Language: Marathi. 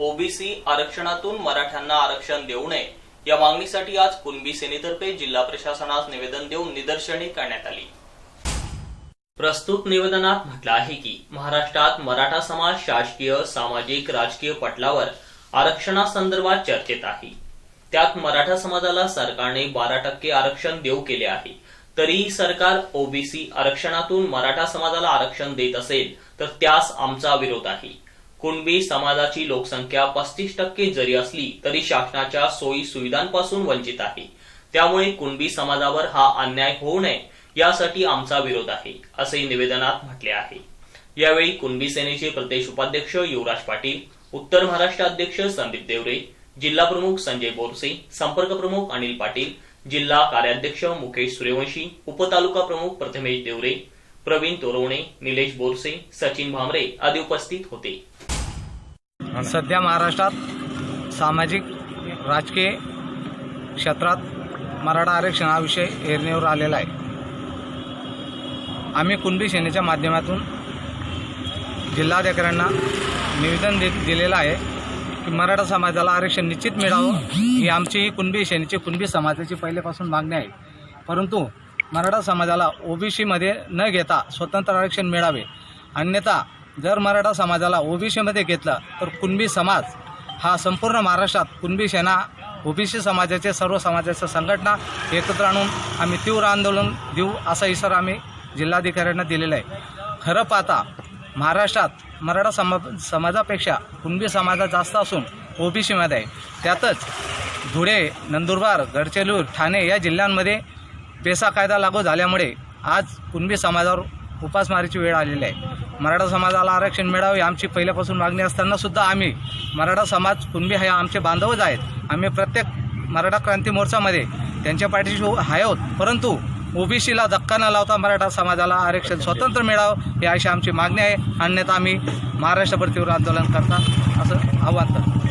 ओबीसी आरक्षणातून मराठ्यांना आरक्षण देऊ नये. या मागणीसाठी आज कुणबी सेनेतर्फे जिल्हा प्रशासनास निवेदन देऊन निदर्शने करण्यात आली. प्रस्तुत निवेदनात म्हटलं आहे की महाराष्ट्रात मराठा समाज शासकीय सामाजिक राजकीय पटलावर आरक्षणासंदर्भात चर्चेत आहे. त्यात मराठा समाजाला सरकारने बारा टक्के आरक्षण देऊ केले आहे. तरीही सरकार ओबीसी आरक्षणातून मराठा समाजाला आरक्षण देत असेल तर त्यास आमचा विरोध आहे. कुणबी समाजाची लोकसंख्या पस्तीस टक्के जरी असली तरी शासनाच्या सोयी सुविधांपासून वंचित आहे. त्यामुळे कुणबी समाजावर हा अन्याय होऊ नये यासाठी आमचा विरोध आहे असे निवेदनात म्हटले आहे. यावेळी कुणबी सेनेचे प्रदेश उपाध्यक्ष युवराज पाटील उत्तर महाराष्ट्र अध्यक्ष संदीप देवरे जिल्हा प्रमुख संजय बोरसे संपर्क प्रमुख अनिल पाटील जिल्हा कार्याध्यक्ष मुकेश सूर्यवंशी उपतालुका प्रमुख प्रथमेश देवरे प्रवीण तोरवणे निलेश बोरसे सचिन भामरे आदी उपस्थित होते. सध्या महाराष्ट्रात सामाजिक राजकीय क्षेत्रात मराठा आरक्षण हा विषय आलेला आहे. आम्ही कुणबी सेनेच्या माध्यमातून जिल्हाधिकाऱ्यांना निवेदन दे दिलेलं आहे की मराठा समाजाला आरक्षण निश्चित मिळावं ही आमची ही कुणबी सेनेची कुणबी समाजाची पहिल्यापासून मागणी आहे. परंतु मराठा समाजाला ओबीसीमध्ये न घेता स्वतंत्र आरक्षण मिळावे. अन्यथा जर मराठा समाजाला ओबीसीमध्ये घेतलं तर कुणबी समाज हा संपूर्ण महाराष्ट्रात कुणबी सेना ओबीसी समाजाचे सर्व समाजाच्या संघटना एकत्र आणून आम्ही तीव्र आंदोलन देऊ असा इशारा आम्ही जिल्हाधिकाऱ्यांना दिलेला आहे. खरं पाहता महाराष्ट्रात मराठा समा समाजापेक्षा कुणबी समाजात जास्त असून ओबीसीमध्ये आहे. त्यातच धुळे नंदुरबार गडचिरोली ठाणे या जिल्ह्यांमध्ये पेसा कायदा लागू झाल्यामुळे आज कुणबी समाजावर उपासमारीची वेळ आलेली आहे. मराठा समाजाला आरक्षण मिळावे आमची पहिल्यापासून मागणी असताना सुद्धा आम्ही मराठा समाज कुणबी हे आमचे बांधवच आहेत. आम्ही प्रत्येक मराठा क्रांती मोर्चामध्ये त्यांच्या पाठीशी आहोत. परंतु ओबीसीला धक्का न लावता मराठा समाजाला आरक्षण स्वतंत्र मिळावं ही अशी आमची मागणी आहे. अन्यथा आम्ही महाराष्ट्रभर तीव्र आंदोलन करता असं आव्हान करतो.